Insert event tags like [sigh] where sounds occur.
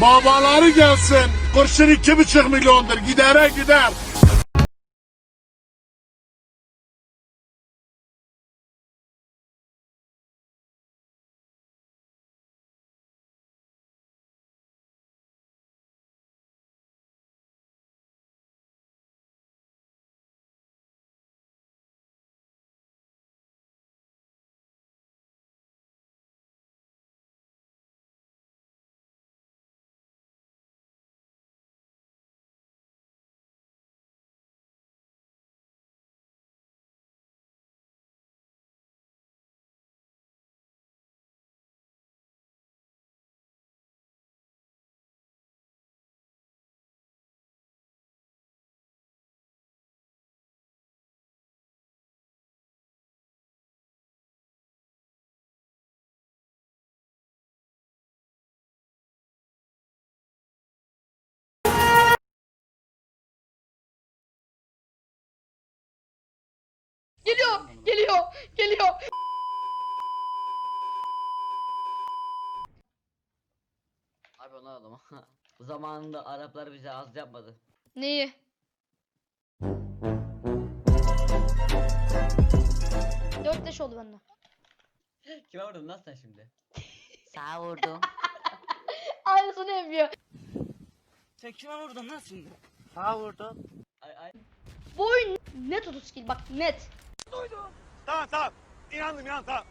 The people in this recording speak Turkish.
Babaları gelsin. Kurşun iki buçuk milyondur. Gidere gider. Geliyor. Abi onu alalım. [laughs] Zamanında Araplar bize az yapmadı. Neyi? Dört leş oldu bende. Kime vurdun lan sen şimdi? Sağa vurdum. [laughs] Aynısını yapıyor. Sen kime vurdun lan şimdi? Sağa vurdum. Ay ay. Bu oyun net 30 kill bak net. Tamam tamam. İnandım inandım tamam.